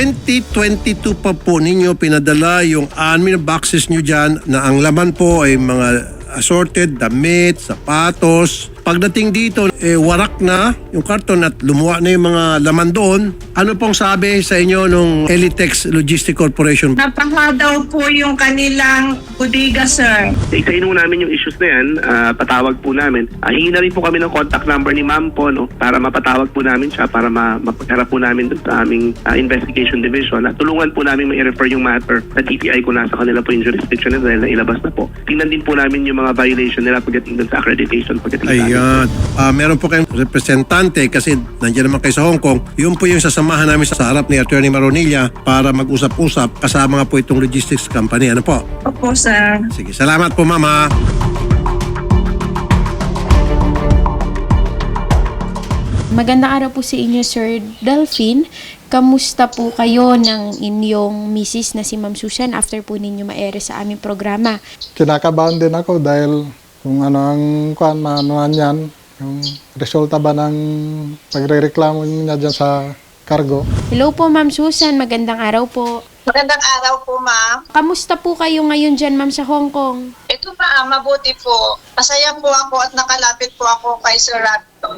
2022 pa po ninyo pinadala yung na boxes nyo dyan na ang laman po ay mga assorted, damit, sapatos. Pagdating dito, eh, warak na yung karton at lumuwa na yung mga laman doon. Ano pong sabi sa inyo nung Elitex Logistic Corporation? Napaha daw po yung kanilang bodega, sir. Isahin mo namin yung issues na yan, ah, patawag po namin. Uh, hingi na rin po kami ng contact number ni ma'am po, no, para mapatawag po namin siya, para ma mapagharap po namin dun sa aming ah, investigation division. At tulungan po namin ma-refer yung matter sa TPI kung nasa kanila po yung jurisdiction nila dahil nailabas na po. Tingnan din po namin yung mga violation nila pagdating dun sa accreditation. Pagdating sa amin. Ayan. Ah, meron po kayong representante kasi nandiyan naman kayo sa Hong Kong. Yun po yung sasamahan namin sa harap ni Attorney Maronilla para mag-usap-usap kasama nga po itong logistics company. Ano po? Opo, sir. Sige, salamat po mama. Magandang araw po sa inyo, Sir Delphine. Kamusta po kayo ng inyong misis na si Ma'am Susan after po ninyo maere sa aming programa? kinakabahan din ako dahil kung ano ang kuan maanuhan yan, yung resulta ba ng pagrereklamo niya dyan sa cargo. Hello po, Ma'am Susan. Magandang araw po. Magandang araw po, ma'am. Kamusta po kayo ngayon dyan, Ma'am, sa Hong Kong? Ito ma'am, mabuti po. Masaya po ako at nakalapit po ako kay Sir Rato.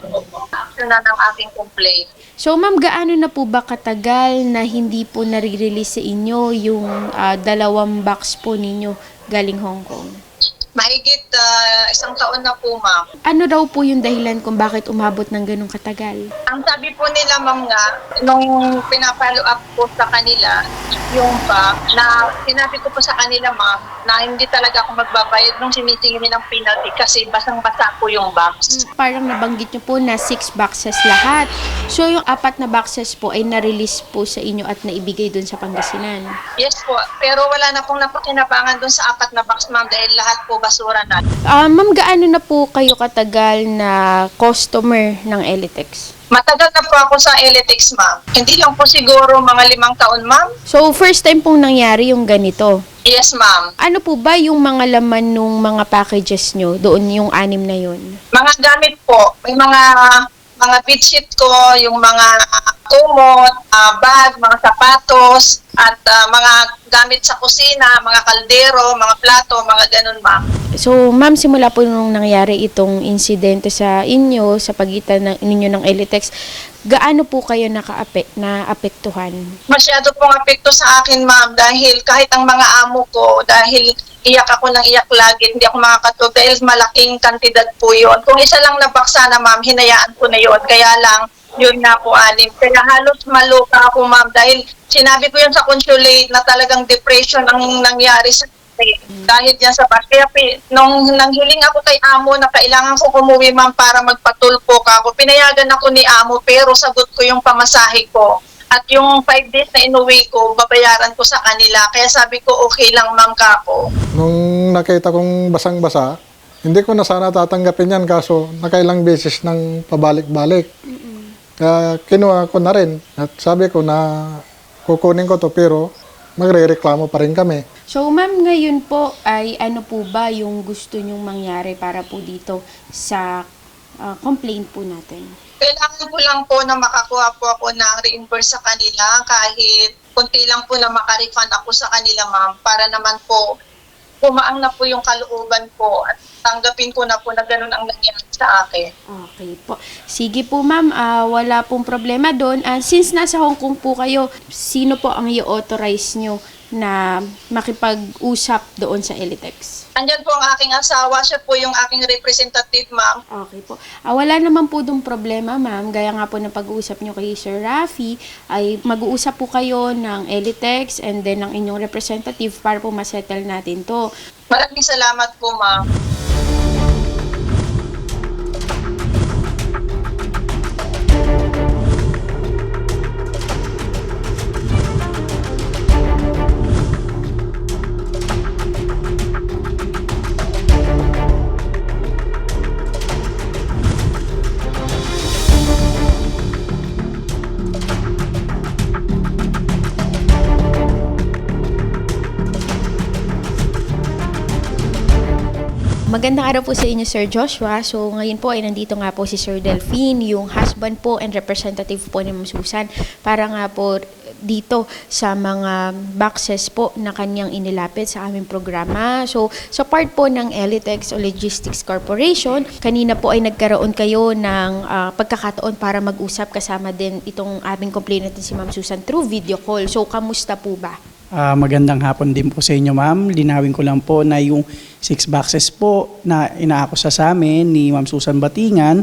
Action na ng aking complaint. So, Ma'am, gaano na po ba katagal na hindi po nare-release sa inyo yung ah, dalawang box po ninyo galing Hong Kong? Mahigit ah, isang taon na po, ma'am. Ano daw po yung dahilan kung bakit umabot ng ganong katagal? Ang sabi po nila, ma'am nga, nung pinapalo up po sa kanila, yung ba, na sinabi ko po sa kanila, ma'am, na hindi talaga ako magbabayad nung sinisingin ng penalty kasi basang-basa po yung box. Mm, Parang nabanggit nyo po na six boxes lahat. So, yung apat na boxes po ay na-release po sa inyo at naibigay dun sa Pangasinan. Yes po, pero wala na pong napakinabangan dun sa apat na box, ma'am, dahil lahat po basura na. Ah, ma'am, gaano na po kayo katagal na customer ng Elitex? Matagal na po ako sa Elitex, ma'am. Hindi lang po siguro mga limang taon, ma'am. So, first time pong nangyari yung ganito. Yes, ma'am. Ano po ba yung mga laman nung mga packages nyo doon yung anim na yun? Mga gamit po, may mga mga bedsheet ko, yung mga kumot, ah, bag, mga sapatos, at ah, mga gamit sa kusina, mga kaldero, mga plato, mga ganun, ma'am. So, ma'am, simula po nung nangyari itong insidente sa inyo, sa pagitan ng, ninyo ng Elitex, gaano po kayo nakaape, naapektuhan? Masyado pong apekto sa akin, ma'am, dahil kahit ang mga amo ko, dahil iyak ako ng iyak lagi, hindi ako makakatulog dahil malaking kantidad po yun. Kung isa lang nabaksa na, ma'am, hinayaan ko na yun. Kaya lang, yun na po, anim. Kaya halos maluka ako, ma'am, dahil sinabi ko yun sa consulate na talagang depression ang nangyari sa akin. Dahil yan sa bus. Kaya pi- nung nanghiling ako kay amo na kailangan ko umuwi ma'am para magpatulpok ako, pinayagan ako ni amo pero sagot ko yung pamasahe ko. At yung 5 days na inuwi ko, babayaran ko sa kanila. Kaya sabi ko, okay lang ma'am ka ako. Nung nakita kong basang-basa, hindi ko na sana tatanggapin yan kaso nakailang beses ng pabalik-balik. Kaya kinuha ko na rin at sabi ko na kukunin ko to pero magre-reklamo pa rin kami. So, ma'am, ngayon po ay ano po ba yung gusto nyong mangyari para po dito sa ah, complaint po natin? Kailangan ko lang po na makakuha po ako ng reimburse sa kanila kahit kunti lang po na makarefund ako sa kanila ma'am para naman po pumaang na po yung kalooban ko at tanggapin ko na po na ganun ang nangyari sa akin. Okay po. Sige po ma'am, Ah, wala pong problema doon. Ah, since nasa Hong Kong po kayo, sino po ang i-authorize nyo na makipag-usap doon sa Elitex? Andyan po ang aking asawa, siya po yung aking representative ma'am. Okay po. Ah, wala naman po dong problema, ma'am. Gaya nga po ng pag-uusap nyo kay Sir Rafi, ay mag-uusap po kayo ng Elitex and then ng inyong representative para po masettle natin to. Maraming salamat po ma'am. Magandang araw po sa inyo, Sir Joshua. So, ngayon po ay nandito nga po si Sir Delphine, yung husband po and representative po ni Ma'am Susan, para nga po dito sa mga boxes po na kanyang inilapit sa aming programa. So, sa part po ng Elitex o Logistics Corporation, kanina po ay nagkaroon kayo ng ah, pagkakataon para mag-usap kasama din itong aming complainant na si Ma'am Susan through video call. So, kamusta po ba? Ah, magandang hapon din po sa inyo ma'am. Linawin ko lang po na yung six boxes po na inaakusa sa amin ni Ma'am Susan Batingan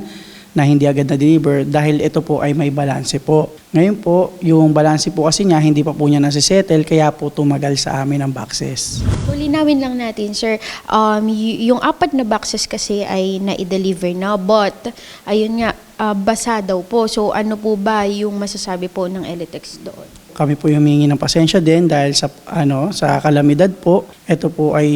na hindi agad na-deliver dahil ito po ay may balanse po. Ngayon po, yung balanse po kasi niya hindi pa po niya nasisettle kaya po tumagal sa amin ang boxes. So, linawin lang natin, sir. Um, yung apat na boxes kasi ay na-deliver na, but, ayun nga, ah, basa daw po. So, ano po ba yung masasabi po ng Elitex doon? Kami po humingi ng pasensya din dahil sa ano sa kalamidad po. Ito po ay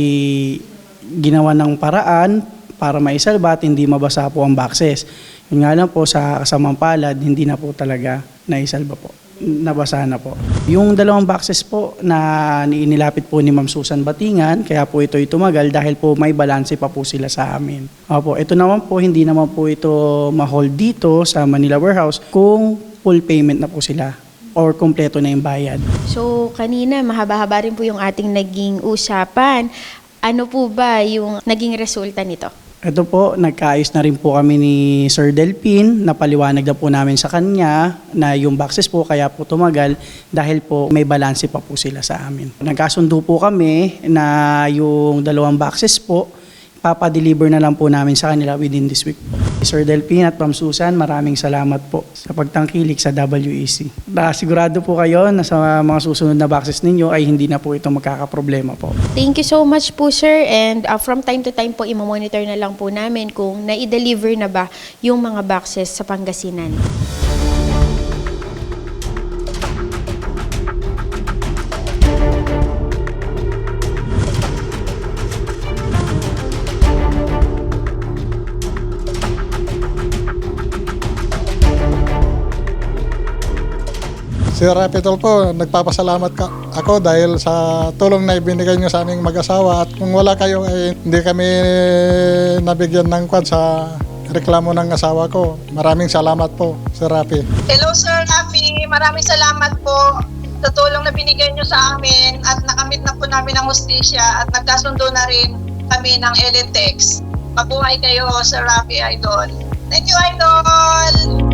ginawa ng paraan para maisalba at hindi mabasa po ang boxes. Yun nga lang po sa kasamang palad, hindi na po talaga naisalba po. Nabasa na po. Yung dalawang boxes po na inilapit po ni Ma'am Susan Batingan, kaya po ito tumagal dahil po may balanse pa po sila sa amin. Opo, ito naman po, hindi naman po ito ma-hold dito sa Manila Warehouse kung full payment na po sila or kompleto na yung bayad. So, kanina, mahaba-haba rin po yung ating naging usapan. Ano po ba yung naging resulta nito? Ito po, nagkaayos na rin po kami ni Sir Delpin. Napaliwanag na po namin sa kanya na yung boxes po kaya po tumagal dahil po may balanse pa po sila sa amin. Nagkasundo po kami na yung dalawang boxes po, papadeliver na lang po namin sa kanila within this week po. Sir Delpin at Ma'am Susan, maraming salamat po sa pagtangkilik sa WEC. Na sigurado po kayo na sa mga susunod na boxes ninyo ay hindi na po ito magkakaproblema po. Thank you so much po, sir. And uh, from time to time po, imamonitor na lang po namin kung na-deliver na ba yung mga boxes sa Pangasinan. Si Rapitol po, nagpapasalamat ka ako dahil sa tulong na ibinigay niyo sa aming mag-asawa at kung wala kayo ay hindi kami nabigyan ng kwan sa reklamo ng asawa ko. Maraming salamat po, Sir Rapi. Hello Sir Rafi, maraming salamat po sa tulong na binigay nyo sa amin at nakamit na po namin ang hustisya at nagkasundo na rin kami ng Elitex. Mabuhay kayo Sir Rafi Idol. Thank you Idol!